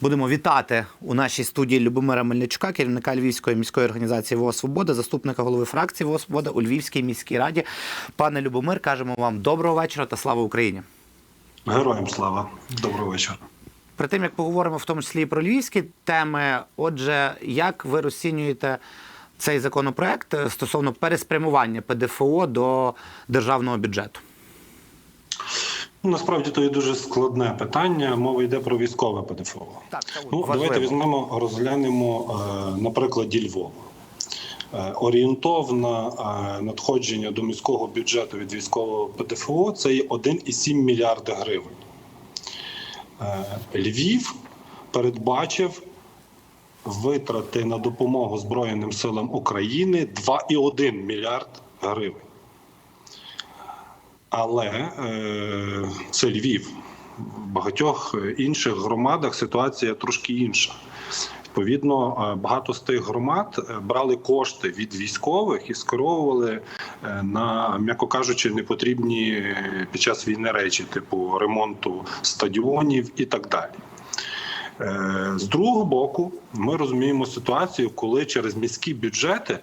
Будемо вітати у нашій студії Любомира Мельничука, керівника Львівської міської організації ВО Свобода, заступника голови фракції ВО Свобода у Львівській міській раді. Пане Любомир, кажемо вам доброго вечора та слава Україні. Героям слава. Доброго вечора. При тим як поговоримо в тому числі і про львівські теми, отже, як ви розцінюєте цей законопроект е, стосовно переспрямування ПДФО до державного бюджету? Ну, Насправді то є дуже складне питання. Мова йде про військове ПДФО. Так, Ну, давайте візьмемо, розглянемо е, на прикладі Львова. Е, Орієнтовне е, надходження до міського бюджету від військового ПДФО це є 1,7 мільярда гривень. Е, Львів передбачив витрати на допомогу Збройним силам України 2,1 мільярд гривень. Але е, це Львів. В багатьох інших громадах ситуація трошки інша. Відповідно, е, багато з тих громад е, брали кошти від військових і скеровували е, на, м'яко кажучи, непотрібні е, під час війни речі, типу ремонту стадіонів і так далі. Е, З другого боку, ми розуміємо ситуацію, коли через міські бюджети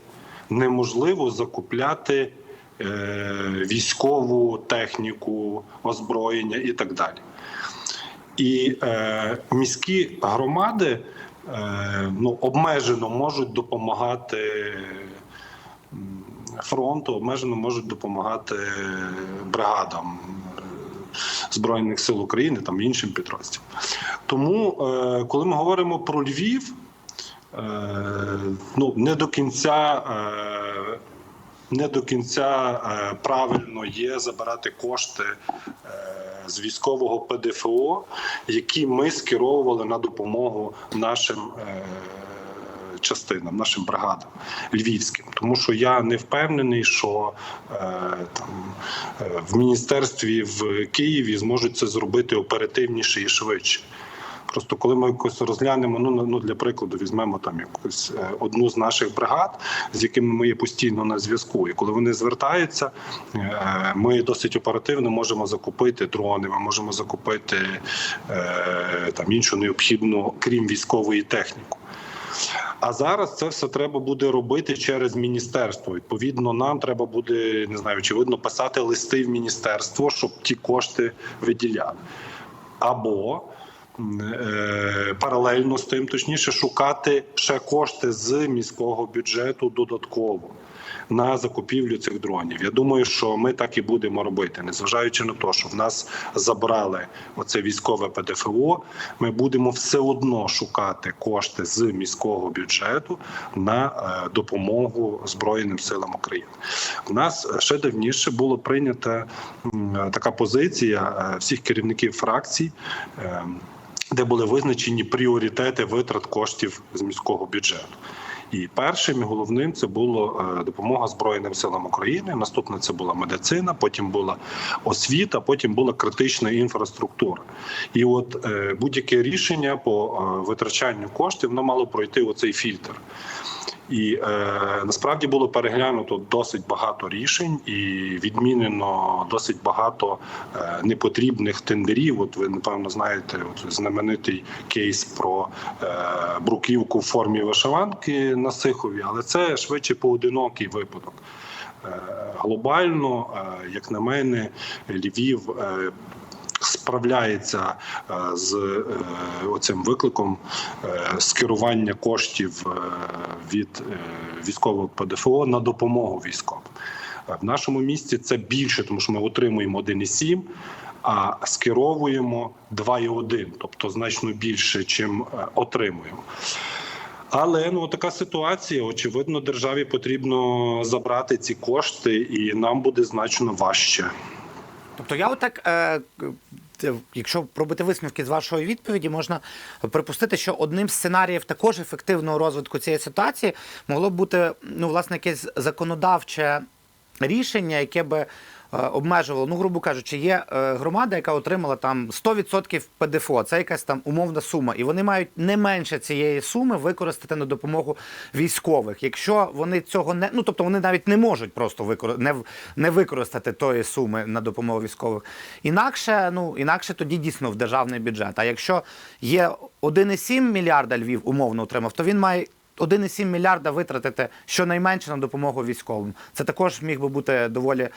неможливо закупляти е, військову техніку, озброєння і так далі. І е, міські громади е, ну, обмежено можуть допомагати фронту, обмежено можуть допомагати бригадам е, Збройних сил України там іншим підрозділам. Тому, е, коли ми говоримо про Львів, е, ну не до кінця. Е, не до кінця е, правильно є забирати кошти е, з військового ПДФО, які ми скеровували на допомогу нашим е, частинам, нашим бригадам львівським. Тому що я не впевнений, що там в міністерстві в Києві зможуть це зробити оперативніше і швидше. Просто коли ми якось розглянемо, ну ну для прикладу, візьмемо там якусь е, одну з наших бригад, з якими ми є постійно на зв'язку. І коли вони звертаються, е, ми досить оперативно можемо закупити дрони, ми можемо закупити е, там іншу необхідну, крім військової техніку. А зараз це все треба буде робити через міністерство. Відповідно, нам треба буде не знаю, очевидно, писати листи в міністерство, щоб ті кошти виділяли. Або паралельно з тим, точніше, шукати ще кошти з міського бюджету додатково на закупівлю цих дронів. Я думаю, що ми так і будемо робити, незважаючи на те, що в нас забрали оце військове ПДФО. Ми будемо все одно шукати кошти з міського бюджету на е, допомогу Збройним силам України. У нас ще давніше було прийнята така позиція е, всіх керівників фракцій. Де були визначені пріоритети витрат коштів з міського бюджету. І першим і головним це було е, допомога Збройним силам України. Наступне це була медицина, потім була освіта, потім була критична інфраструктура. І от е, будь-яке рішення по е, витрачанню коштів воно мало пройти оцей фільтр. І е, насправді було переглянуто досить багато рішень і відмінено досить багато е, непотрібних тендерів. От ви напевно знаєте, от знаменитий кейс про е, бруківку в формі вишиванки на Сихові, але це швидше поодинокий випадок. Е, глобально, е, як на мене, Львів. Справляється е, з е, оцим викликом скерування коштів е, від е, військового ПДФО на допомогу військовим. В нашому місті це більше, тому що ми отримуємо 1,7, а скеровуємо 2,1, тобто значно більше, чим отримуємо. Але ну така ситуація. Очевидно, державі потрібно забрати ці кошти, і нам буде значно важче. Тобто я отак, е, якщо робити висновки з вашої відповіді, можна припустити, що одним з сценаріїв також ефективного розвитку цієї ситуації могло б бути ну, власне, якесь законодавче рішення, яке би обмежувало, ну, грубо кажучи, є е, громада, яка отримала там 100% ПДФО, це якась там умовна сума, і вони мають не менше цієї суми використати на допомогу військових. Якщо вони цього не ну тобто вони навіть не можуть просто викор... не, не використати тої суми на допомогу військових. Інакше, ну інакше тоді дійсно в державний бюджет. А якщо є 1,7 мільярда Львів умовно отримав, то він має 1,7 мільярда витратити щонайменше на допомогу військовим. Це також міг би бути доволі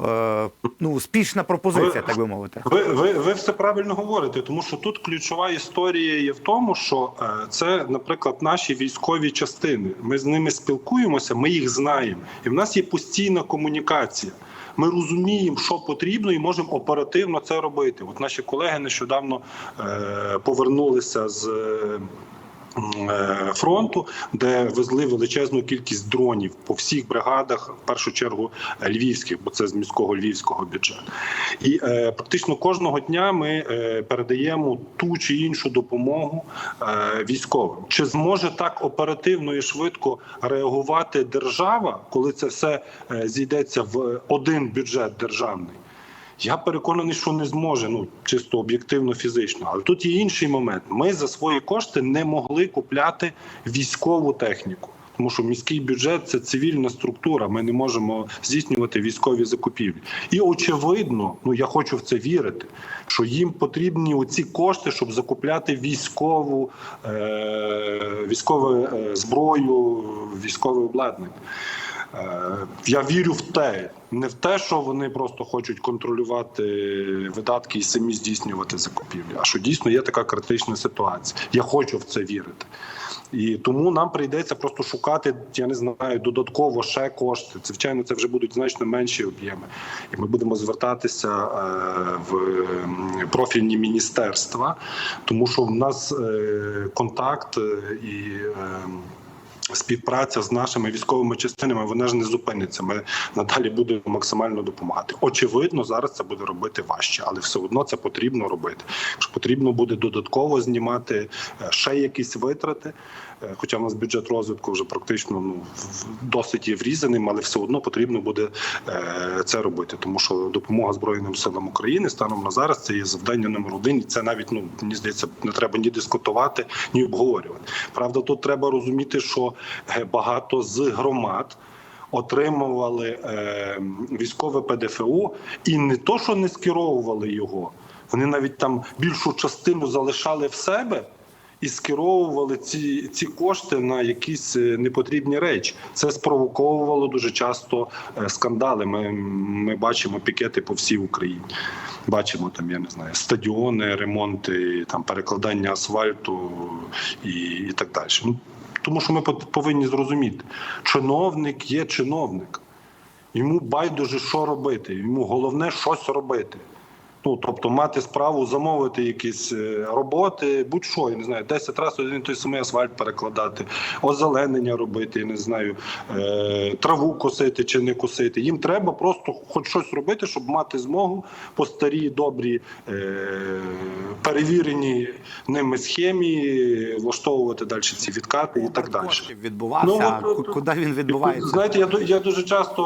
е, ну, успішна пропозиція, так би мовити. Ви, ви, ви все правильно говорите, тому що тут ключова історія є в тому, що е, це, наприклад, наші військові частини. Ми з ними спілкуємося, ми їх знаємо, і в нас є постійна комунікація. Ми розуміємо, що потрібно, і можемо оперативно це робити. От наші колеги нещодавно е, повернулися з. Е, фронту, де везли величезну кількість дронів по всіх бригадах, в першу чергу е, львівських, бо це з міського львівського бюджету. І е, практично кожного дня ми е, передаємо ту чи іншу допомогу е, військовим. Чи зможе так оперативно і швидко реагувати держава, коли це все е, зійдеться в один бюджет державний? Я переконаний, що не зможе, ну чисто об'єктивно фізично. Але тут є інший момент. Ми за свої кошти не могли купляти військову техніку. Тому що міський бюджет це цивільна структура. Ми не можемо здійснювати військові закупівлі. І очевидно, ну я хочу в це вірити, що їм потрібні оці кошти, щоб закупляти військову е- військову е, зброю, військове обладнання. Е, Я вірю в те, не в те, що вони просто хочуть контролювати видатки і самі здійснювати закупівлі, а що дійсно є така критична ситуація. Я хочу в це вірити. І тому нам прийдеться просто шукати, я не знаю, додатково ще кошти. Звичайно, це вже будуть значно менші об'єми, і ми будемо звертатися е, в профільні міністерства, тому що в нас е, контакт і. Співпраця з нашими військовими частинами вона ж не зупиниться. Ми надалі будемо максимально допомагати. Очевидно, зараз це буде робити важче, але все одно це потрібно робити. Якщо потрібно буде додатково знімати е, ще якісь витрати. Е, Хоча в нас бюджет розвитку вже практично ну досить є врізаним, але все одно потрібно буде е, це робити, тому що допомога Збройним силам України станом на зараз це є завдання номер один. І це навіть ну мені здається, не треба ні дискутувати, ні обговорювати. Правда, тут треба розуміти, що е, багато з громад. Отримували е, військове ПДФО і не то, що не скеровували його, вони навіть там більшу частину залишали в себе і скеровували ці, ці кошти на якісь е, непотрібні речі. Це спровоковувало дуже часто е, скандали. Ми, ми бачимо пікети по всій Україні. Бачимо там, я не знаю, стадіони, ремонти, там перекладання асфальту і, і так далі. Ну, тому що ми повинні зрозуміти, чиновник є чиновник. Йому байдуже, що робити. Йому головне щось робити. Ну, тобто мати справу замовити якісь е, роботи, будь-що, я не знаю, 10 разів один той самий асфальт перекладати, озеленення робити, я не знаю, е, траву косити чи не косити. Їм треба просто хоч щось робити, щоб мати змогу по старій добрі е, перевірені ними схемі влаштовувати далі ці відкати і так далі. Відбувався, Ну, от, куди він відбувається? Знаєте, я, я дуже часто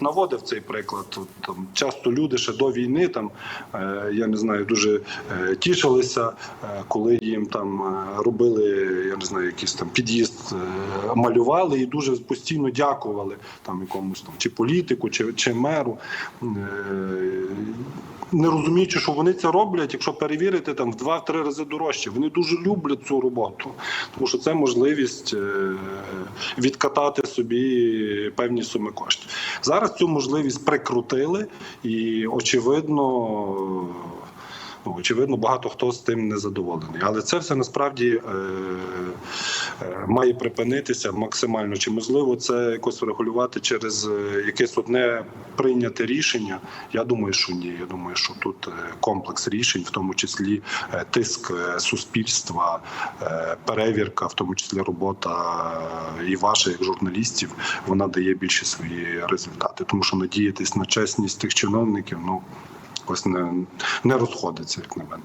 наводив цей приклад. Там, часто люди ще до війни, там, е, я не знаю, дуже е, тішилися, е, коли їм там робили, я не знаю, якийсь там під'їзд, малювали і дуже постійно дякували там якомусь там чи політику, чи, чи меру. Не розуміючи, що вони це роблять, якщо перевірити там в два-три рази дорожче. Вони дуже люблять цю роботу, тому що це можливість відкатати собі певні суми коштів. Зараз цю можливість прикрутили, і очевидно. Ну, очевидно, багато хто з тим не задоволений, але це все насправді е, має припинитися максимально. Чи можливо це якось врегулювати через е, якесь одне прийняте рішення? Я думаю, що ні. Я думаю, що тут е, комплекс рішень, в тому числі е, тиск суспільства, перевірка, в тому числі робота і ваша, як журналістів, вона дає більше свої результати. Тому що надіятись на чесність тих чиновників, ну ось не, не розходиться, як на мене.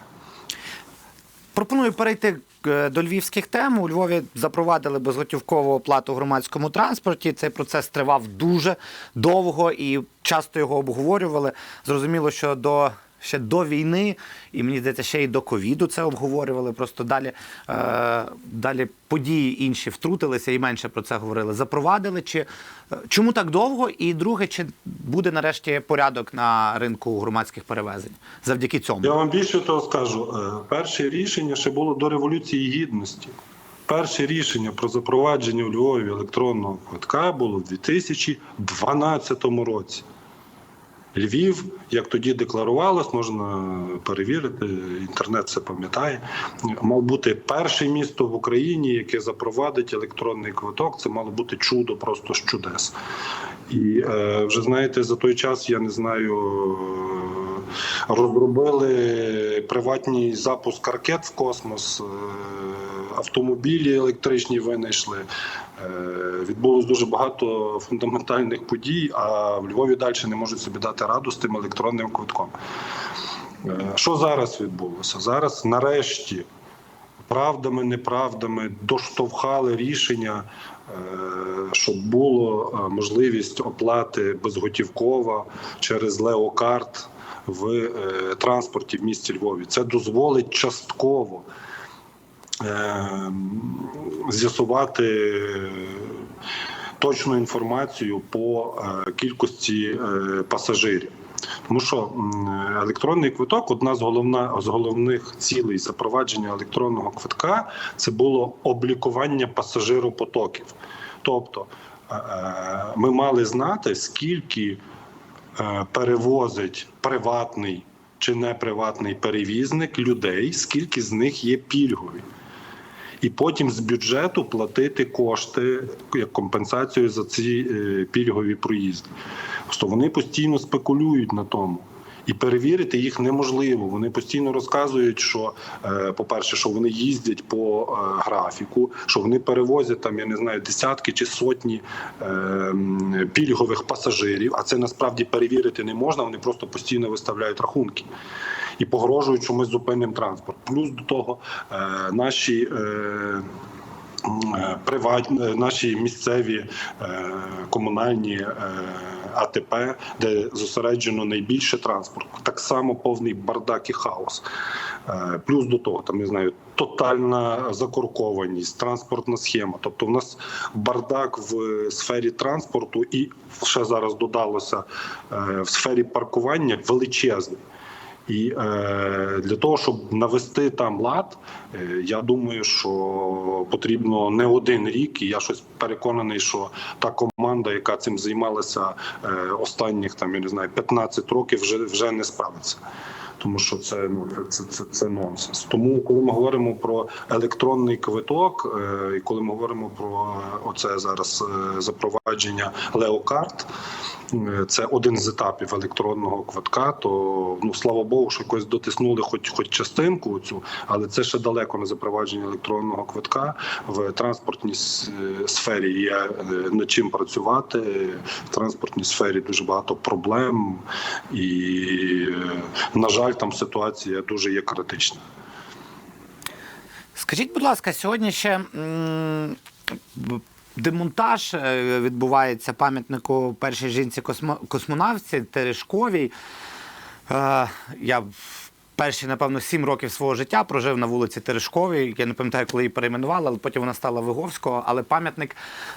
Пропоную перейти е, до львівських тем. У Львові запровадили безготівкову оплату в громадському транспорті. Цей процес тривав дуже довго і часто його обговорювали. Зрозуміло, що до ще до війни, і мені здається, ще й до ковіду це обговорювали. Просто далі, е, далі події інші втрутилися і менше про це говорили. Запровадили чи е, чому так довго? І друге, чи буде нарешті порядок на ринку громадських перевезень завдяки цьому? Я вам більше того скажу. Е, Перше рішення ще було до Революції Гідності. Перше рішення про запровадження у Львові електронного квитка було в 2012 році. Львів, як тоді декларувалось, можна перевірити, інтернет це пам'ятає. Мав бути перше місто в Україні, яке запровадить електронний квиток. Це мало бути чудо, просто з чудес. І е, вже знаєте, за той час я не знаю, розробили приватний запуск ракет в космос, е, автомобілі електричні винайшли. Е, Відбулось дуже багато фундаментальних подій, а в Львові далі не можуть собі дати раду з тим електронним квитком. Е, Що зараз відбулося? Зараз, нарешті, правдами, неправдами доштовхали рішення, е, щоб було можливість оплати безготівкова через леокарт в транспорті в місті Львові. Це дозволить частково з'ясувати точну інформацію по е, кількості е, пасажирів. Тому що електронний квиток одна з головна з головних цілей запровадження електронного квитка це було облікування пасажиропотоків. Тобто е, е, ми мали знати, скільки е, перевозить приватний чи неприватний перевізник людей, скільки з них є пільгові. І потім з бюджету платити кошти як компенсацію за ці е, пільгові проїзди. Тобто вони постійно спекулюють на тому. І перевірити їх неможливо. Вони постійно розказують, що, е, по-перше, що вони їздять по е, графіку, що вони перевозять там, я не знаю, десятки чи сотні е, пільгових пасажирів. А це насправді перевірити не можна. Вони просто постійно виставляють рахунки і погрожують, що ми зупинимо транспорт. Плюс до того наші. Е, Е, приватні наші місцеві е, комунальні е, АТП, де зосереджено найбільше транспорту, так само повний бардак і хаос. Е, Плюс до того, там не знаю, тотальна закоркованість, транспортна схема. Тобто, в нас бардак в сфері транспорту, і ще зараз додалося е, в сфері паркування величезний. І е, для того, щоб навести там лад, е, я думаю, що потрібно не один рік. І я щось переконаний, що та команда, яка цим займалася е, останніх там я не знаю 15 років, вже вже не справиться. Тому що це ну це, це, це нонсенс. Тому, коли ми говоримо про електронний квиток, е, і коли ми говоримо про оце зараз е, запровадження леокарт, це один з етапів електронного квитка. То ну слава Богу, що якось дотиснули, хоч хоч частинку цю, але це ще далеко не запровадження електронного квитка в транспортній е, сфері. Є е, над чим працювати. В транспортній сфері дуже багато проблем, і е, на жаль, там ситуація дуже є критична. Скажіть, будь ласка, сьогодні ще демонтаж е, відбувається пам'ятнику першій жінці космонавці Терешковій. Е, Я перші, напевно, сім років свого життя прожив на вулиці Терешковій. Я не пам'ятаю, коли її перейменували, але потім вона стала Виговського. Але пам'ятник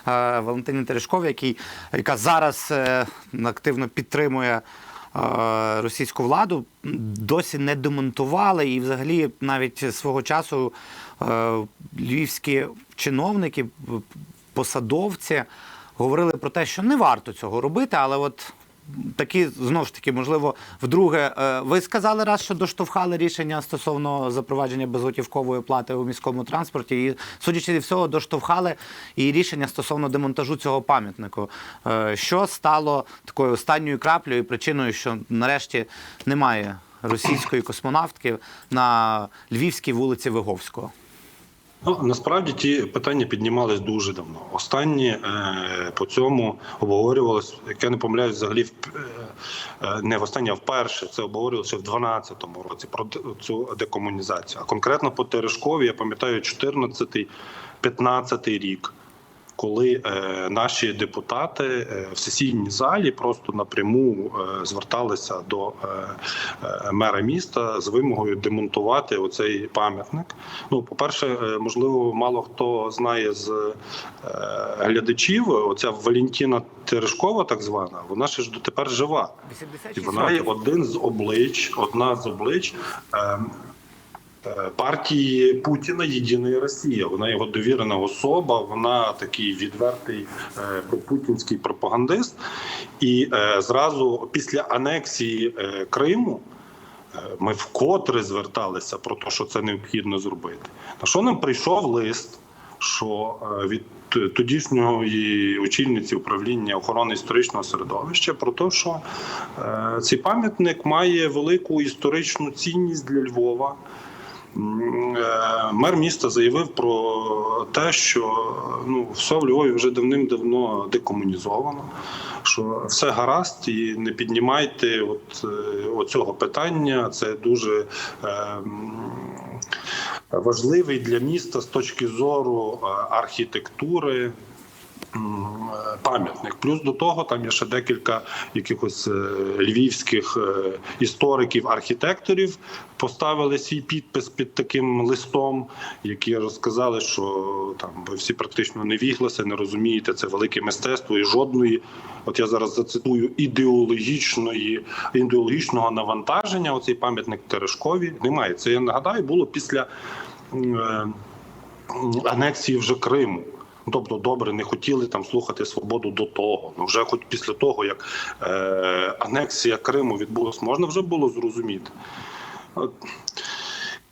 е, Валентині Терешковій, який, яка зараз активно підтримує російську владу, досі не демонтували. І взагалі навіть свого часу львівські чиновники, посадовці говорили про те, що не варто цього робити, але от. Такі знову ж таки, можливо, вдруге, е, ви сказали раз, що доштовхали рішення стосовно запровадження безготівкової оплати у міському транспорті, і судячи від всього, доштовхали і рішення стосовно демонтажу цього пам'ятнику. Е, Що стало такою останньою краплею і причиною, що нарешті немає російської космонавтки на львівській вулиці Виговського? Ну насправді ті питання піднімались дуже давно. Останні е, по цьому обговорювалось, як я не помиляюсь, взагалі в е, е, не в останнє, а вперше це обговорювалося в 2012 році про цю декомунізацію. А конкретно по Терешкові, я пам'ятаю, 14-15 рік. Коли е, наші депутати е, в сесійній залі просто напряму е, зверталися до е, е, мера міста з вимогою демонтувати оцей пам'ятник. Ну, по-перше, е, можливо, мало хто знає з е, глядачів. Оця Валентина Терешкова, так звана, вона ще ж дотепер жива. 86 І вона є один з облич, одна з облич е, е, партії Путіна Єдиної Росія. Вона його довірена особа, вона такий відвертий е, пропутінський пропагандист. І е, зразу після анексії е, Криму. е, Ми вкотре зверталися про те, що це необхідно зробити. На що нам прийшов лист, що е, від т- тодішньої очільниці управління охорони історичного середовища про те, що е, цей пам'ятник має велику історичну цінність для Львова. Е, Мер міста заявив про те, що ну все в Львові вже давним-давно декомунізовано, що все гаразд, і не піднімайте от, е, оцього питання. Це дуже е, важливий для міста з точки зору е, архітектури. Пам'ятник. Плюс до того там є ще декілька якихось е, львівських е, істориків, архітекторів поставили свій підпис під таким листом, які розказали, що там ви всі практично не віглися, не розумієте, це велике мистецтво і жодної. От я зараз зацитую ідеологічної ідеологічного навантаження. Оцей пам'ятник Терешкові немає. Це я нагадаю, було після е, анексії вже Криму. Ну, Тобто, добре, не хотіли там слухати свободу до того. Ну вже хоч після того, як е, анексія Криму відбулась, можна вже було зрозуміти.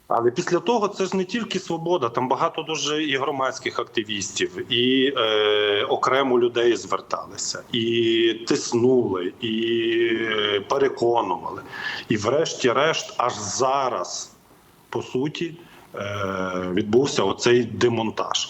Але після того це ж не тільки свобода, там багато дуже і громадських активістів, і е, окремо людей зверталися, і тиснули, і е, переконували. І врешті-решт, аж зараз, по суті, е, відбувся оцей демонтаж.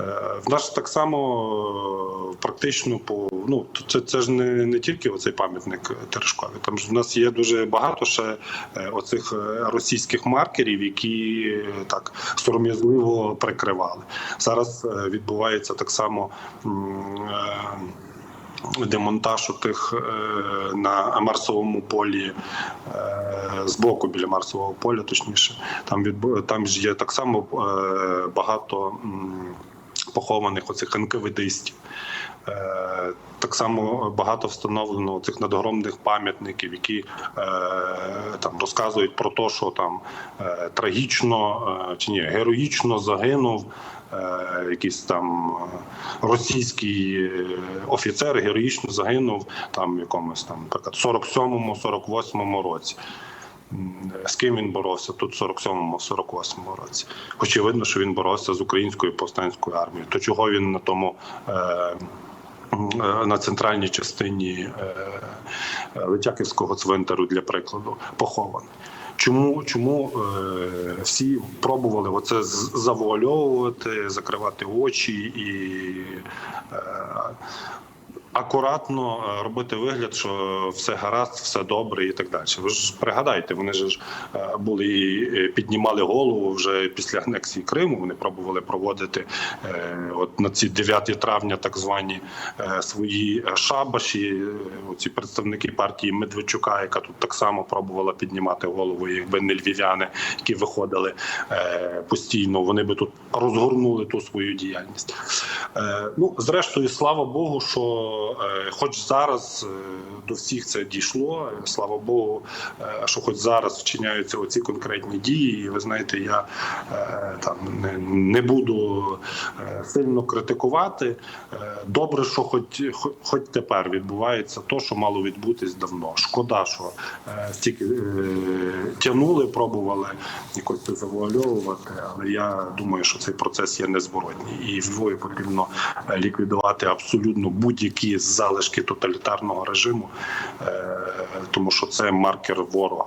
Е, В нас так само е, практично по ну це, це ж не, не тільки оцей пам'ятник Терешкові. Там ж в нас є дуже багато ще е, оцих російських маркерів, які так сором'язливо прикривали. Зараз відбувається так само. Демонтаж у тих на Марсовому полі з боку біля Марсового поля, точніше, там відбу... там ж є так само багато похованих оцих НКВДистів. Е, Так само багато встановлено цих надгромних пам'ятників, які е, там розказують про те, що там е, трагічно чи ні, героїчно загинув якийсь там російський офіцер, героїчно загинув там якомусь там, наприклад, 47-му, 48-му році. М, З ким він боровся тут в 47-му, 48-му році. Очевидно, що він боровся з українською повстанською армією. То чого він на тому е, е, на центральній частині е, е, Летяківського цвинтару, для прикладу, похований? Чому, чому е, всі пробували оце завуальовувати, закривати очі і е, акуратно е, робити вигляд, що все гаразд, все добре і так далі. Ви ж пригадайте, вони ж е, були піднімали голову вже після анексії Криму. Вони пробували проводити е, от на ці 9 травня, так звані свої шабаші. Оці представники партії Медведчука, яка тут так само пробувала піднімати голову, якби не львів'яни, які виходили постійно. Вони би тут розгорнули ту свою діяльність. Ну, зрештою, слава Богу, що е, хоч зараз е, до всіх це дійшло. е, Слава Богу, що хоч зараз вчиняються оці конкретні дії. І ви знаєте, я там не, буду сильно критикувати. Добре, що хоч, хоч, тепер відбувається то, що мало відбутись давно. Шкода, що стільки тягнули, пробували якось це завуальовувати, але я думаю, що цей процес є незворотній, і в потрібно ліквідувати абсолютно будь-які залишки тоталітарного режиму, е, тому що це маркер ворога.